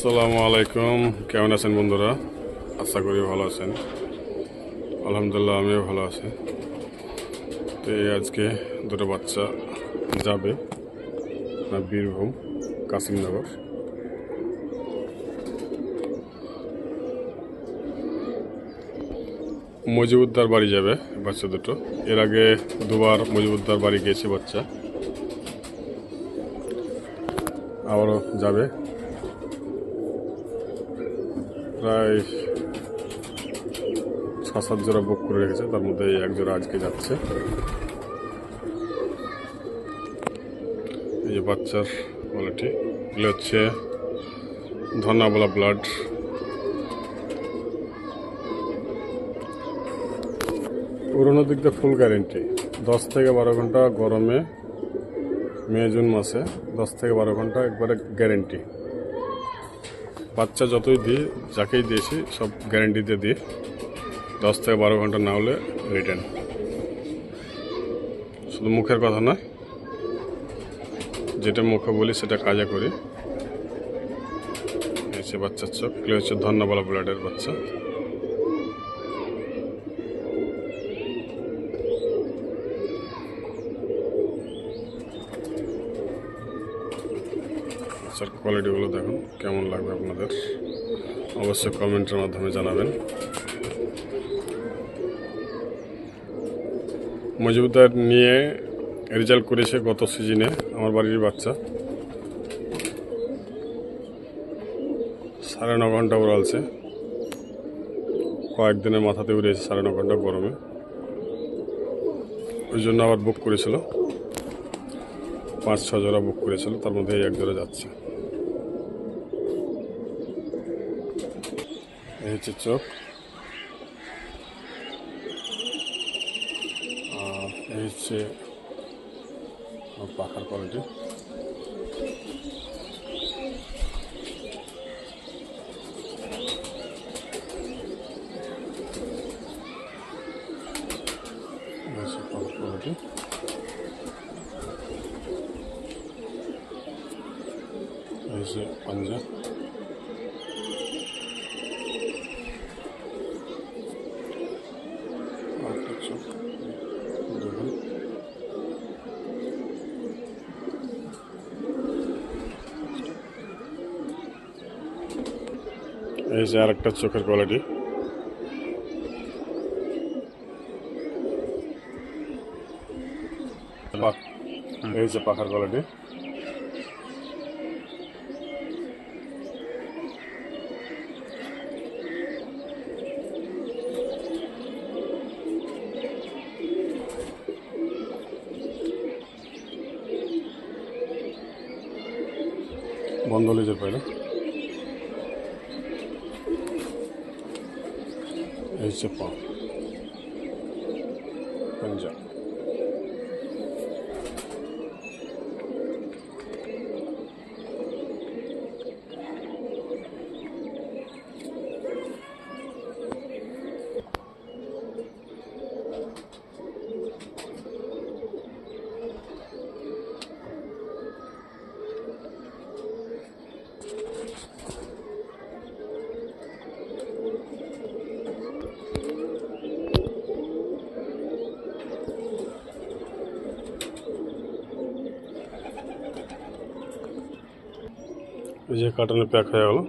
আসসালামু আলাইকুম। কেমন আছেন বন্ধুরা? আশা করি ভালো আছেন। আলহামদুলিল্লাহ, আমিও ভালো আছি। তো আজকে দুটো বাচ্চা যাবে। বীরভূম কাশিমনগর মজিবুদ্দার বাড়ি যাবে বাচ্চা দুটো। এর আগে দুবার মজিবুদ্দার বাড়ি গিয়েছে বাচ্চা। আবারও যাবে। প্রায় ছ সাত জোড়া বুক করে রেখেছে, তার মধ্যে এক জোড়া আজকে যাচ্ছে। এই যে বাচ্চার কোয়ালিটি এগুলো হচ্ছে ধন্যাবলা ব্লাড পুরোনো দিক দিয়ে ফুল গ্যারেন্টি দশ থেকে বারো ঘণ্টা গরমে, মে, জুন মাসে দশ থেকে বারো ঘণ্টা একবারে গ্যারেন্টি বাচ্চা যতই দিই, যাকেই দিয়েছি সব গ্যারেন্টিতে দিই। দশ থেকে বারো ঘণ্টা না হলে রিটার্ন শুধু মুখের কথা নয়, যেটা মুখে বলি সেটা কাজে করি। এসে বাচ্চার চোখ হচ্ছে ধন্যবালা ব্লাডের বাচ্চা। বাচ্চার কোয়ালিটিগুলো দেখুন, কেমন লাগবে আপনাদের? অবশ্যই কমেন্টের মাধ্যমে জানাবেন। মজুবদার নিয়ে রেজাল্ট করেছে গত সিজনে আমার বাড়ির বাচ্চা। সাড়ে ন ঘণ্টা উড়ালছে কয়েকদিনের মাথাতে উড়েছে সাড়ে ন ঘণ্টা গরমে। ওই জন্য আবার বুক করেছিল। পাঁচ ছ জোড়া বুক করেছিল, তার মধ্যে এক জোড়া যাচ্ছে। এই হচ্ছে চোখ আর এই হচ্ছে পাখার কোয়ালিটি কোয়ালিটি এই যে পাঞ্জা আরেকটা চোখ দেখুন এই যে আরেকটা চোখের কোয়ালিটি এই যে পাখার কোয়ালিটি বন্ধ লেজের পায়রা এই হচ্ছে পা পাঞ্জাব এই যে విజయ కాటన్ ప్యాక్ అయ్యేవాళ్ళం